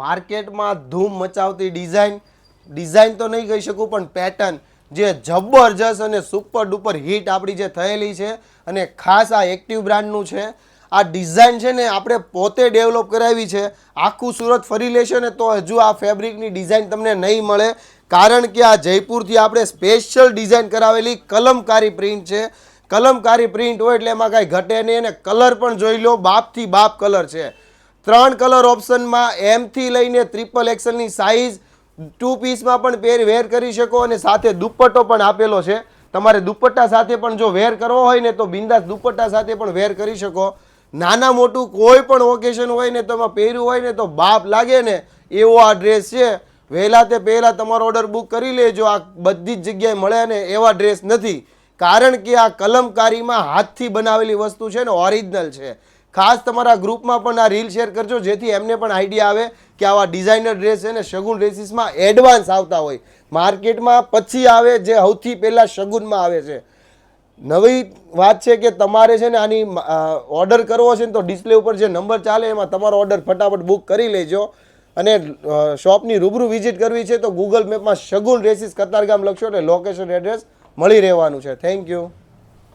માર્કેટમાં ધૂમ મચાવતી design design તો નહીં કહી શકું, પણ પેટર્ન જે જબરજસ્ત અને સુપર ડુપર હિટ આપણી જે થયેલી છે અને ખાસ આ એક્ટિવ બ્રાન્ડનું છે. આ ડિઝાઇન છે ને આપણે પોતે ડેવલપ કરાવી છે. આખું સુરત ફરી લેશે ને તો હજુ આ ફેબ્રિકની ડિઝાઇન તમને નહીં મળે. કારણ કે આ જયપુરથી આપણે સ્પેશિયલ ડિઝાઇન કરાવેલી કલમકારી પ્રિન્ટ છે. કલમકારી પ્રિન્ટ હોય એટલે એમાં કાંઈ ઘટે નહીં અને કલર પણ જોઈ લો, બાપથી બાપ કલર છે. ત્રણ કલર ઓપ્શનમાં એમથી લઈને ટ્રિપલ એક્સલની સાઇઝ ટુ પીસમાં પણ પેર વેર કરી શકો અને સાથે દુપટ્ટો પણ આપેલો છે. તમારે દુપટ્ટા સાથે પણ જો વેર કરવો હોય ને તો બિંદાસ દુપટ્ટા સાથે પણ વેર કરી શકો. નાના મોટું કોઈ પણ ઓકેશન હોય ને તમે પહેર્યું હોય ને તો બાપ લાગે ને, એવો આ ડ્રેસ છે. વહેલા તે પહેલાં તમારો ઓર્ડર બુક કરી લેજો. આ બધી જ જગ્યાએ મળે ને એવા ડ્રેસ નથી. કારણ કે આ કલમકારીમાં હાથથી બનાવેલી વસ્તુ છે ને ઓરિજિનલ છે. ખાસ તમારા ગ્રુપમાં પણ આ રીલ શેર કરજો, જેથી એમને પણ આઈડિયા આવે કે આવા ડિઝાઇનર ડ્રેસ છે ને શગુન ડ્રેસીસમાં એડવાન્સ આવતા હોય. માર્કેટમાં પછી આવે જે સૌથી પહેલાં શગુનમાં આવે છે. નવી વાત છે કે તમારે છે ને આની ઓર્ડર કરવો છે ને તો ડિસ્પ્લે ઉપર જે નંબર ચાલે એમાં તમારો ઓર્ડર ફટાફટ બુક કરી લેજો. અને શોપની રૂબરૂ વિઝિટ કરવી છે તો ગૂગલ મેપમાં શગુન રેસીસ કતારગામ લખશો એટલે લોકેશન એડ્રેસ મળી રહેવાનું છે. Thank you